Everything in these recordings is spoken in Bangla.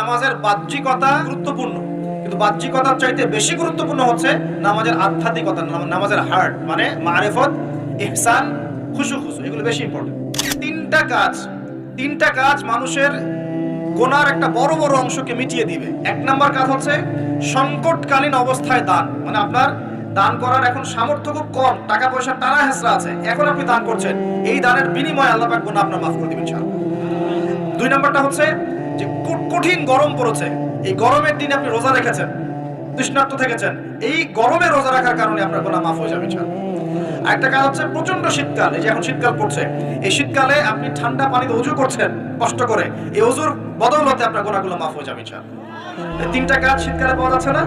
নামাজের বাহ্যিকতা গুরুত্বপূর্ণ। কিন্তু বাহ্যিকতার চাইতে বেশি গুরুত্বপূর্ণ হচ্ছে নামাজের আধ্যাত্মিকতা নামাজের হার্ট মানে মারেফত, ইহসান, খুশু খুশু, এগুলো বেশি ইম্পর্টেন্ট তিনটা কাজ তিনটা কাজ মানুষের গোনার একটা বড় বড় অংশকে মিটিয়ে দিবে। এক নাম্বার কাজ হচ্ছে সংকটকালীন অবস্থায় দান। মানে আপনার দান করার এখন সামর্থ্য খুব কম, টাকা পয়সা টানা হেসরা আছে। এখন আপনি দান করছেন, এই দানের বিনিময়ে আল্লাহ পাক গুনাহ আপনার মাফ করে দিবেন দুই নাম্বারটা হচ্ছে কঠিন গরম পড়েছে। এই গরমের দিনে আপনি রোজা রেখেছেন তৃষ্ণার্ত থেকেছেন। এই গরমে রোজা রাখার কারণে আপনার গোনা মাফ হয়ে যাবে আরেকটা কাজ হচ্ছে প্রচণ্ড শীতকাল এই যে এখন শীতকাল পড়ছে। এই শীতকালে আপনি ঠান্ডা পানিতে উজু করছেন কষ্ট করে এই উজুর বদৌলতে আপনার গোনাগুলো মাফ হয়ে যাবে তিনটা কাজ শীতকালে পাওয়া যাচ্ছে না।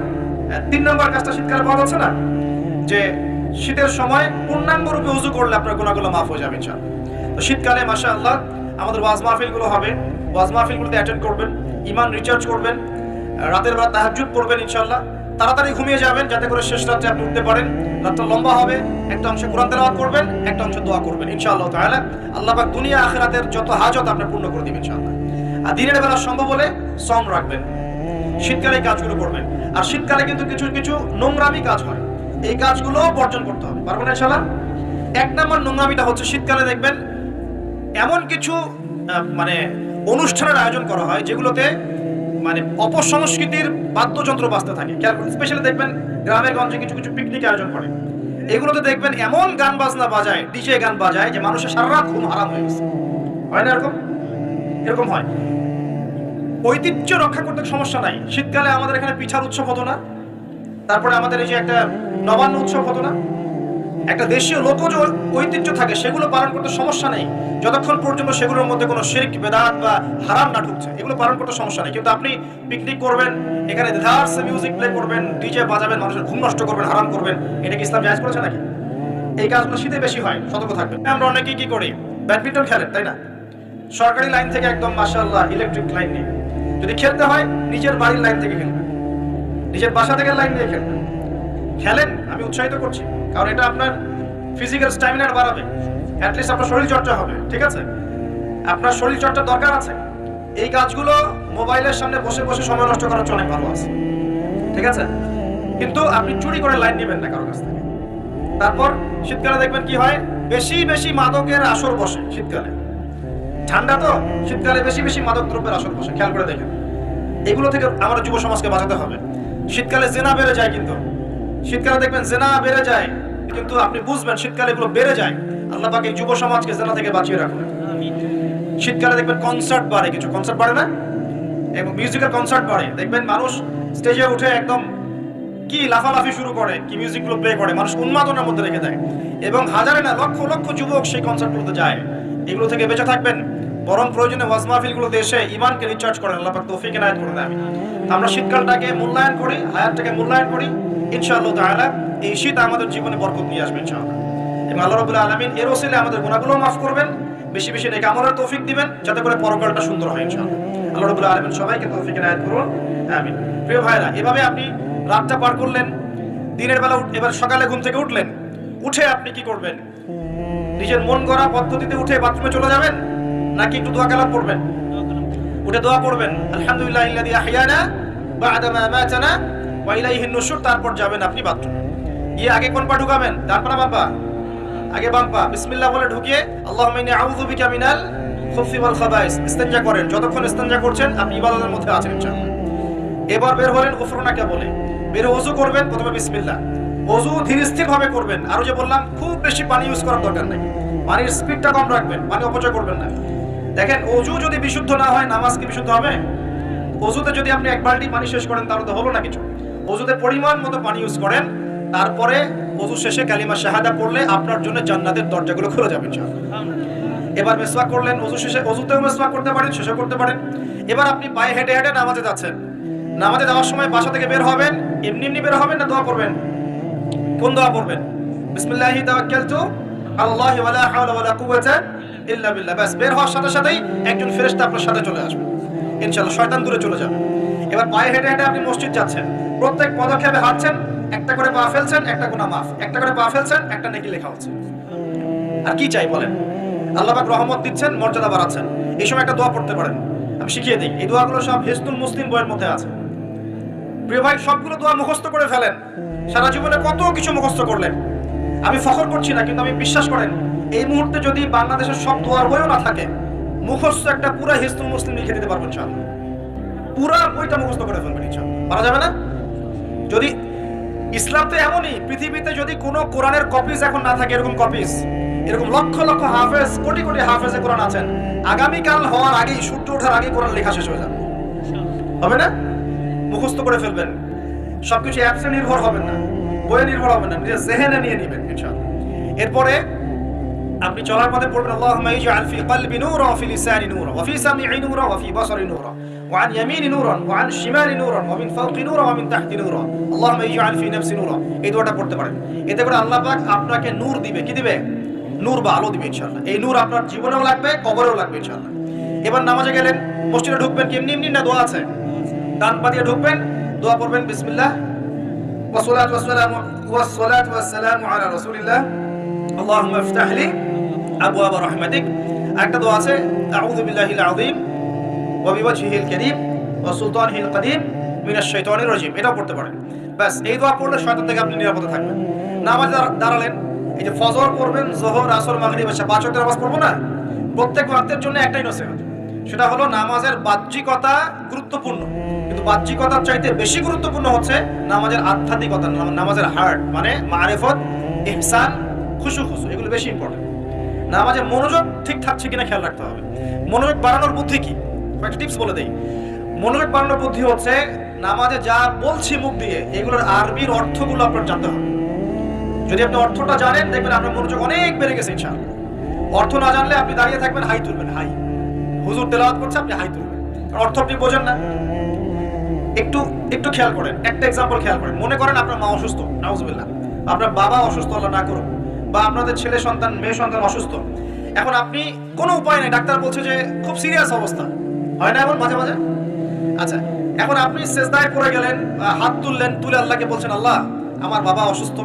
হ্যাঁ, তিন নম্বর কাজটা শীতকালে পাওয়া যাচ্ছে না? যে শীতের সময় পূর্ণাঙ্গ রূপে উজু করলে আপনার গোনাগুলো মাফ হয়ে যাবে তো শীতকালে মাসা আল্লাহ আমাদের ওয়াজ মাহফিলগুলো হবে। ওয়াজ মাহফিলগুলোতে অ্যাটেন্ড করবেন। ইমান রিচার্জ করবেন, রাতের বেলা তাহাজ্জুদ পড়বেন ইনশাআল্লাহ। তাড়াতাড়ি ঘুমিয়ে যাবেন, যাতে করে শেষ রাতে আপনি উঠতে পারেন। রাতটা লম্বা হবে, একটা অংশে কোরআন তেলাওয়াত করবেন, একটা অংশে দোয়া করবেন ইনশাআল্লাহ তাআলা। আল্লাহ পাক দুনিয়া আখিরাতের যত হাজত আপনি পূর্ণ করে দিবেন ইনশাআল্লাহ। আর দিনের বেলা সম্ভব হলে সম রাখবেন, শীতকালে কাজগুলো করবেন। আর শীতকালে কিন্তু কিছু কিছু নোংরামি কাজ হয়, এই কাজগুলো বর্জন করতে হবে। পারবেন ইনশাআল্লাহ? এক নম্বর নোংরামিটা হচ্ছে শীতকালে দেখবেন এমন কিছু মানে অনুষ্ঠানের আয়োজন করা হয়, যেগুলোতে মানে অপসংস্কৃতির বাদ্যযন্ত্র বাজতে থাকে। স্পেশালি দেখবেন গ্রামের গঞ্জে কিছু কিছু পিকনিক আয়োজন করে। এগুলোতে দেখবেন এমন গান বাজনা বাজায় ডিজে গান বাজায়, যে মানুষের সারা ঘুম হারাম হয়ে গেছে। হয় না এরকম? এরকম হয়। ঐতিহ্য রক্ষা করতে সমস্যা নাই। শীতকালে আমাদের এখানে পিঠার উৎসব হতো না। তারপরে আমাদের এই যে একটা নবান্ন উৎসব হতো না। একটা দেশীয় লোকজ ঐতিহ্য থাকে, সেগুলো পালন করতে সমস্যা নেই। যতক্ষণ পর্যন্ত সেগুলোর মধ্যে কোনো শিরক, বেদাত বা হারাম না ঢুকছে, এগুলো পালন করতে সমস্যা নেই। কিন্তু আপনি পিকনিক করবেন, এখানে ধার্স মিউজিক প্লে করবেন ডিজে বাজাবেন, মানুষের ঘুম নষ্ট করবেন, হারাম করবেন, এটা কি ইসলাম জায়েজ করেছে নাকি? এই কাজগুলো শীতে বেশি হয়, সতর্ক থাকবেন। আমরা অনেকেই কি করি, ব্যাডমিন্টন খেলেন, তাই না? সরকারি লাইন থেকে একদম, মাশাআল্লাহ ইলেকট্রিক লাইন নিয়ে। যদি খেলতে হয়, নিজের বাড়ির লাইন থেকে খেলবেন। নিজের বাসা থেকে লাইন দিয়ে খেলবেন। খেলেন, আমি উৎসাহিত করছি। কারণ এটা আপনার ফিজিক্যাল স্ট্যামিনার বাড়াবে। অ্যাটলিস্ট আপনার শরীর চর্চা হবে, ঠিক আছে? আপনার শরীর চর্চার দরকার আছে। এই কাজগুলো মোবাইলের সামনে বসে বসে সময় নষ্ট করার অনেক ভালো আছে, ঠিক আছে? কিন্তু আপনি চুরি করে লাইন নেবেন না কারোর কাছ থেকে। তারপর শীতকালে দেখবেন কি হয়? বেশি বেশি মাদকের আসর বসে শীতকালে। ঠান্ডা তো? শীতকালে বেশি বেশি মাদক দ্রব্যের আসর বসে, খেয়াল করে দেখেন। এগুলো থেকে আমাদের যুব সমাজকে বাঁচাতে হবে। শীতকালে জেনা বেড়ে যায় কিন্তু। শীতকালে দেখবেন জেনা বেড়ে যায়। কিন্তু আপনি বুঝবেন শীতকালে এগুলো বেড়ে যায়। আল্লাহ পাক যুব সমাজকে জেনা থেকে বাঁচিয়ে রাখবেন শীতকালে দেখবেন কনসার্ট বাড়ে কিছু। কনসার্ট বাড়ে না? এবং মিউজিক্যাল কনসার্ট বাড়ে। দেখবেন মানুষ স্টেজে উঠে একদম কি লাফালাফি শুরু করে, কি মিউজিকগুলো প্লে করে, মানুষ উন্মাদনার মধ্যে রেখে দেয়। এবং হাজারে না, লক্ষ লক্ষ যুবক সেই কনসার্টগুলোতে যায়। এগুলো থেকে বেঁচে থাকবেন। বরং প্রয়োজনে ওয়াজ মাহফিলগুলোতে এসে ইমানকে রিচার্জ করেন। আল্লাহ পাক তৌফিক এনায়েত করে দেয় আমরা শীতকালটাকে মূল্যায়ন করি, হায়াতটাকে মূল্যায়ন করি। ইনশাআল্লাহ তাআলা, এই শীত আমাদের জীবনে বরকত নিয়ে আসবে ইনশাআল্লাহ। এবং আল্লাহ রাব্বুল আলামিন এর ওসিলে আমাদের গুনাহগুলো করবেন, বেশি বেশি নেক আমলের তৌফিক দিবেন, যাতে করে পরকালটা সুন্দর হয় ইনশাআল্লাহ। আল্লাহ রাব্বুল আলামিন সবাইকে তৌফিক এনায়েত করুন আমিন। প্রিয় ভাইরা এভাবে আপনি রাতটা পার করলেন, দিনের বেলা এবার সকালে ঘুম থেকে উঠলেন, উঠে আপনি কি করবেন? নিজের মন গড়া পদ্ধতিতে উঠে বাথরুমে চলে যাবেন, নাকি একটু দোয়া কালাম পড়বেন? উঠে দোয়া পড়বেন, আলহামদুলিল্লাহ মা মাতানা ওয়া ইলাইহিন নুশুর তারপর যাবেন আপনি বাথরুমে। গিয়ে আগে কোন পা ঢুকাবেন? ডান পা না বাম পা? আগে বাম পা। বিসমিল্লাহ বলে ঢুকিয়ে, আল্লাহুম্মা ইন্নী আউযু বিকা মিনাল খুবসি ওয়াল খাবাইস। ইস্তেনজা করেন। যতক্ষণ ইস্তেনজা করছেন, আপনি ইবাদতের মধ্যে আছেন, ইনশাআল্লাহ। এবার বের হলেন গফরনাকে বলে। বের ওযু করবেন, প্রথমে বিসমিল্লাহ। ওযু ধীর ভাবে করবেন। আরও যে বললাম, খুব বেশি পানি ইউজ করার দরকার নেই। পানির স্পিডটা কম রাখবেন, পানি অপচয় করবেন না। দেখেন অজু যদি বিশুদ্ধ না হয়, নামাজ কি বিশুদ্ধ হবে? অজুতে যদি আপনি এক বালতি পানি শেষ করেন, তাহলে তো হলো না কিছু। অজুতে পরিমাণ মতো পানি ইউজ করেন, তারপরে অজু শেষে কালিমা শাহাদা পড়লে আপনার জন্য জান্নাতের দরজাগুলো খুলে যাবে এবার মেসওয়াক করলেন, অজু শেষে, অজুতেও মেসওয়াক করতে পারেন শেষে করতে পারেন। এবার আপনি পায়ে হেঁটে হেঁটে নামাজে যাচ্ছেন। নামাজে যাওয়ার সময় বাসা থেকে বের হবেন, এমনি এমনি বের হবেন না দোয়া করবেন? কোন দোয়া করবেন? বিসমিল্লাহি তাওয়াক্কালতু, আল্লাহি ওয়ালা হাওলা ওয়ালা কুওয়াতা ইল্লা বিল্লাহ। বাস বের হওয়ার সাথে সাথেই একজন ফেরেশতা আপনার সাথে চলে আসবে। ইনশাআল্লাহ, শয়তান দূরে চলে যাবে। এবার পায়ে হেঁটে হেঁটে আপনি মসজিদ যাচ্ছেন। প্রত্যেক পদক্ষেপে হাঁটছেন, একটা করে পা ফেলছেন, একটা গুনাহ মাফ। একটা করে পা ফেলছেন, একটা নেকি লেখা হচ্ছে। আর কি চাই বলেন? আল্লাহবাক রহমত দিচ্ছেন, মর্যাদা বাড়াচ্ছেন। এই সময় একটা দোয়া পড়তে পারেন। আমি শিখিয়ে দিই, এই দোয়াগুলো সব হিসনুল মুসলিম বইয়ের মধ্যে আছে। প্রিয় ভাই, সবগুলো দোয়া মুখস্থ করে ফেলেন। সারা জীবনে কত কিছু মুখস্থ করলেন। আমি ফখর করছি না, কিন্তু আমি বিশ্বাস করেন, এই মুহূর্তে যদি বাংলাদেশের সব দোয়ার বইও না থাকে, মুখস্থ একটা পুরা হিসনুল মুসলিম লিখে দিতে পারবেন ইনশাআল্লাহ। পুরা বইটা মুখস্থ করে ফেলবেন ইনশাআল্লাহ। পারা যাবে না? যদি ইসলাম তো এমনই, পৃথিবীতে যদি কোনো কোরআনের কপিস এখন না থাকে, এরকম কপিস এরকম লক্ষ লক্ষ হাফেজ, কোটি কোটি হাফেজে কোরআন আছেন, আগামীকাল হওয়ার আগেই, সূর্য ওঠার আগেই কোরআন লেখা শেষ হয়ে যাবে। হবে না? মুখস্থ করে ফেলবেন। সবকিছু অ্যাপসে নির্ভর হবেন না, বইয়ে নির্ভর হবেন না, নিজের জেহেনে নিয়ে নেবেন, ইনশাআল্লাহ। এরপরে আপনি চলার পথে পড়বেন, আল্লাহুম্মা ইজআল ফি কলবি নূরা ফি লিসানি নূরা ওয়া ফি সামঈ নূরা ওয়া ফি বাসারি নূরা। ওয়া আন ইয়ামিনি নূরা ওয়া আন শিমালি নূরা ওয়া মিন ফাওকি নূরা ওয়া মিন তাহতি নূরা আল্লাহুম্মা ইজআল ফি নাফসি নূরা এই দোয়াটা পড়তে পারেন এতে করে আল্লাহ পাক আপনাকে নূর দিবে কি দিবে নূর বা আলো দিবে ইনশাআল্লাহ এই নূর আপনার জীবনেও লাগবে কবরেও লাগবে ইনশাআল্লাহ এবার নামাজে গেলেন মসজিদে ঢুকবেন কি এমনি এমনি না দোয়া আছে ডান পা দিয়ে ঢুকবেন দোয়া পড়বেন বিসমিল্লাহ والصلاة والسلام والصلاة والسلام على رسول الله اللهم افتح لي أبواب رحمتك একটা দোয়া আছে أعوذ بالله ওয়াবিওয়াজহিল কারীম ওয়া সুলতানিল কাদীম মিনাশ শাইতানির এটা পড়তে পারেন। এই দোয়া পড়লে শয়তান থেকে আপনি নিরাপদে থাকবেন। নামাজ দাঁড়ালেন, এই যে ফজর পড়বেন আসর, মাগরিব পাঁচ ওয়াক্তের নামাজ পড়ব না? প্রত্যেক ওয়াক্তের জন্য একটাই নসিহত। সেটা হলো নামাজের বাহ্যিকতা গুরুত্বপূর্ণ। কিন্তু বাহ্যিকতার চাইতে বেশি গুরুত্বপূর্ণ হচ্ছে নামাজের আধ্যাত্মিকতা নামাজের হার্ট মানে মারেফত, ইহসান খুশু খুশু এগুলো বেশি ইম্পর্টেন্ট নামাজের মনোযোগ ঠিক থাকছে কিনা খেয়াল রাখতে হবে। মনোযোগ বাড়ানোর বুদ্ধি কি? কয়েকটা টিপস বলে বাড়ানোর বুদ্ধি হচ্ছে, নামাজে যা বলছি মুখ দিয়ে, এগুলোর আরবির অর্থগুলো আপনার জানতে হবে। যদি আপনি অর্থটা জানেন, দেখবেন আপনার মনোযোগ অনেক বেড়ে গেছে অর্থ না জানলে আপনি দাঁড়িয়ে থাকবেন, হাই তুলবেন, হাই। হুজুর তেলাওয়াত করছে, আপনি হাই তুলবেন। অর্থ আপনি বোঝেন না। একটু একটু খেয়াল করেন, একটা এক্সাম্পল খেয়াল করেন। মনে করেন আপনার মা অসুস্থ, নাউজুবিল্লাহ। আপনার বাবা অসুস্থ, আল্লাহ না বা আপনাদের ছেলে সন্তান, মেয়ে সন্তান অসুস্থ। এখন আপনি কোনো উপায় নেই, ডাক্তার বলছে যে খুব সিরিয়াস অবস্থা। হয় না মাঝে মাঝে? আচ্ছা এখন আপনি সেজদায় গেলেন হাত তুললেন, তুলে আল্লাহকে বলছেন, আল্লাহ, আমার বাবা অসুস্থ,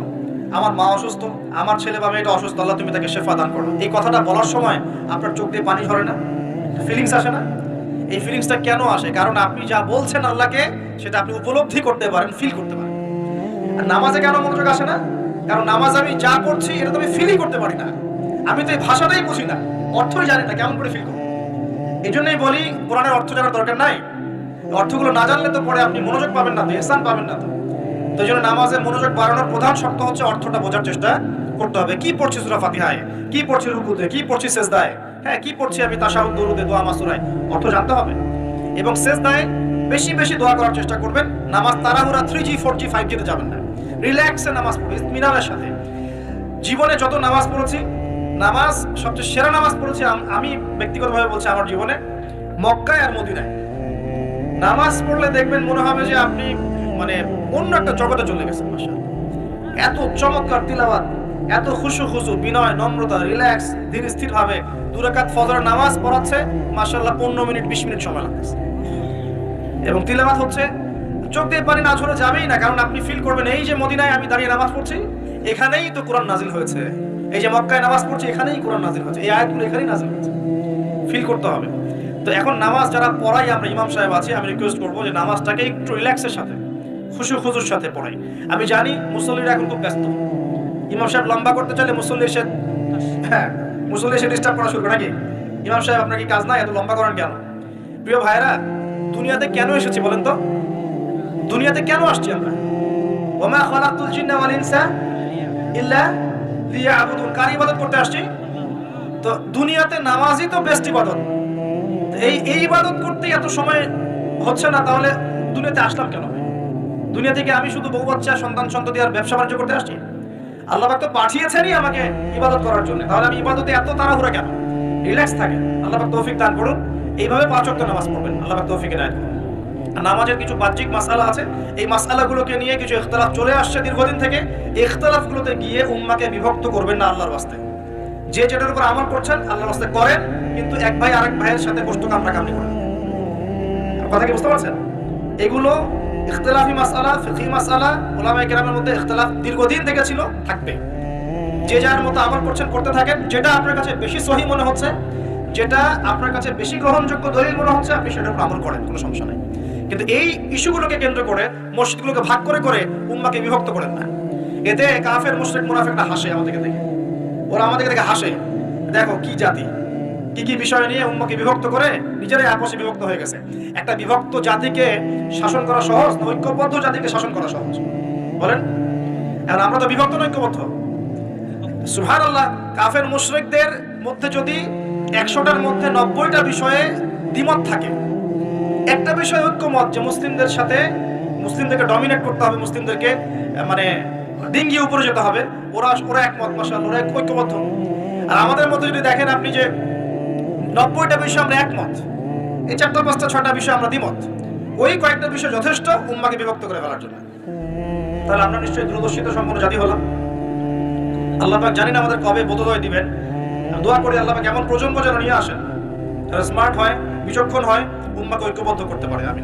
আমার মা অসুস্থ, আমার ছেলে বা মেয়েটা অসুস্থ, আল্লাহ, তুমি তাকে শেফা দান করো। এই কথাটা বলার সময় আপনার চোখ দিয়ে পানি ঝরে না? ফিলিংস আসে না? এই ফিলিংসটা কেন আসে? কারণ আপনি যা বলছেন আল্লাহকে, সেটা আপনি উপলব্ধি করতে পারেন ফিল করতে পারেন। আর নামাজে কেন মনোযোগ আসে না? কারণ নামাজ আমি যা করছি, এটা তো আমি ফিলই করতে পারি না। আমি তো এই ভাষাটাই বুঝি না, অর্থই জানি না কেমন করে ফিল করব। এই জন্যই বলি, কোরআনের অর্থ জানার দরকার নাই। অর্থগুলো না জানলে তো পরে আপনি মনোযোগ পাবেন না তো, এহসান পাবেন না তো। তো জন্য নামাজে মনোযোগ বাড়ানোর প্রধান শর্ত হচ্ছে অর্থটা বোঝার চেষ্টা করতে হবে। কি পড়ছি সুরা ফাতিহায়? কি পড়ছি রুকুতে? কি পড়ছি সেজদায়? হ্যাঁ কি পড়ছি আমি তাশাহুদ, দরুদে, দোয়া, মাসুরায়? অর্থ জানতে হবে। এবং সেজদায় বেশি বেশি দোয়া করার চেষ্টা করবেন। নামাজ তাড়াহুড়া three G four G five জিতে যাবেন না। রিল্যাক্সে নামাজ পড়বে মিনারের সাথে। জীবনে যত নামাজ পড়েছি নামাজ, সবচেয়ে সেরা নামাজ পড়েছি আম- ব্যক্তিগতভাবে বলছি আমার জীবনে, মক্কায় আর মদিনায়। নামাজ পড়লে দেখবেন মনে হবে যে আপনি মানে অন্য একটা জগতে চলে গেছেন, মাশাআল্লাহ। এত চমৎকার তিলাওয়াত, এত খুশু খুশু, বিনয়, নম্রতা, রিল্যাক্স ধীর স্থির ভাবে দুরাকাত ফজরের নামাজ পড়াচ্ছে, মাশাআল্লাহ পনেরো মিনিট, বিশ মিনিট সময় লাগতেছে। এবং তিলাওয়াত হচ্ছে, চোখ দিয়ে পানি না ঝরে যাবেই না, কারণ আপনি ফিল করবেন, এই যে মদিনায় আমি দাঁড়িয়ে নামাজ পড়ছি, এখানেই তো কোরআন নাজিল হয়েছে। এই যে মক্কায় নামাজ পড়ছি, এখানেই কোরআন নাজিল হয়েছে। এই আয়াতগুলো এখানেই নাজিল হয়েছে। ফিল করতে হবে। তো এখন নামাজ যারা পড়াই, আমরা ইমাম সাহেব আছি, আমি রিকোয়েস্ট করব যে নামাজটাকে একটু রিল্যাক্সের সাথে, খুশু খুজুর সাথে পড়াই। আমি জানি মুসল্লিরা এখন খুব ব্যস্ত। ইমাম সাহেব লম্বা করতে চাইলে মুসল্লি এসে হ্যাঁ মুসল্লি এসে ডিস্টার্ব করা শুরু করে, নাকি? ইমাম সাহেব, আপনার কি কাজ নাই? এত লম্বা করেন কেন? প্রিয় ভাইরা দুনিয়াতে কেন এসেছি বলেন তো? দুনিয়াতে কেন আসছি আমরা? ওমা খালাকুল জিন্না ওয়াল ইনসা ইল্লা লিয়াবুদুন কার ইবাদত করতে আসছি? তো দুনিয়াতে নামাজই তো বেস্ট ইবাদত। এই এই ইবাদত করতে এত সময় হচ্ছে না, তাহলে দুনিয়াতে আসলাম কেন? দুনিয়া থেকে আমি শুধু বউ বাচ্চা, সন্তান সন্ততি আর ব্যবসা বাণিজ্য করতে আসছি? আল্লাহ তো পাঠিয়েছেনই আমাকে ইবাদত করার জন্য। তাহলে আমি ইবাদতে এত তাড়াহুড়া কেন? রিল্যাক্স থাকেন। আল্লাহ তৌফিক দান করুন। এইভাবে পাঁচ ওয়াক্ত নামাজ পড়বেন। আল্লাহ তৌফিক আর নামাজের কিছু বাহ্যিক মাসালা আছে। এই মাসালাগুলোকে নিয়ে কিছু ইখতলাফ চলে আসছে দীর্ঘদিন থেকে। ইখতলাফগুলোতে গিয়ে উম্মাকে বিভক্ত করবেন না আল্লাহর বাস্তে যে যেটার উপর আমল করছেন, আল্লাহর বাস্তে করেন, কিন্তু এক ভাই আরেক ভাইয়ের সাথে কষ্ট কামড়া কামড়ি করেন কথা কি বুঝতে পারছেন? এগুলো ইখতলাফি মাসালা, ফিকহি মাসালা ওলামায়ে কেরামের মধ্যে ইখতলাফ দীর্ঘদিন থেকে ছিল, থাকবে। যে যার মতো আমল করছেন, করতে থাকেন, যেটা আপনার কাছে বেশি সহি মনে হচ্ছে, যেটা আপনার কাছে বেশি গ্রহণযোগ্য দলিল মনে হচ্ছে, আপনি সেটার উপর আমল করেন, কোনো সমস্যা নেই। কিন্তু এই ইস্যুগুলোকে কেন্দ্র করে, মসজিদগুলোকে ভাগ করে করে উম্মাকে বিভক্ত করেন না। এতে কাফের, মুশরিক, মুনাফিকরা হাসে আমাদেরকে দেখে ওরা আমাদেরকে দেখে হাসে। দেখো কি জাতি। কি কি বিষয় নিয়ে উম্মাকে বিভক্ত করে নিজেরাই আপসে বিভক্ত হয়ে গেছে। একটা বিভক্ত জাতিকে শাসন করা সহজ না ঐক্যবদ্ধ জাতিকে শাসন করা সহজ? বলেন। এখন আমরা তো বিভক্ত না ঐক্যবদ্ধ। সুহান আল্লাহ কাফের, মুশরিকদের মধ্যে যদি একশোটার মধ্যে নব্বইটা বিষয়ে দ্বিমত থাকে একটা বিষয় ঐক্যমত যে মুসলিমদের সাথে মুসলিমদেরকে ডমিনেট করতে হবে, মুসলিমদেরকে মানে ডিঙ্গিয়ে উপরে যেতে হবে। ওরা ওরা একমত মাসাল ওরা ঐক্যবদ্ধ। আর আমাদের মধ্যে যদি দেখেন আপনি যে নব্বইটা বিষয় আমরা একমত, এই চারটা, পাঁচটা, ছয়টা বিষয় আমরা দ্বিমত। ওই কয়েকটা বিষয় যথেষ্ট উম্মাকে বিভক্ত করে ফেলার জন্য। তাহলে আমরা নিশ্চয়ই দূরদর্শিত সম্পন্ন জাতি হলাম। আল্লাহ পাক জানেন আমাদের কবে বোধোদয় দিবেন। দোয়া করি আল্লাহ পাক এমন প্রজন্ম যেন নিয়ে আসেন। যারা স্মার্ট হয়, বিচক্ষণ হয় উম্মাকে ঐক্যবদ্ধ করতে পারে আমি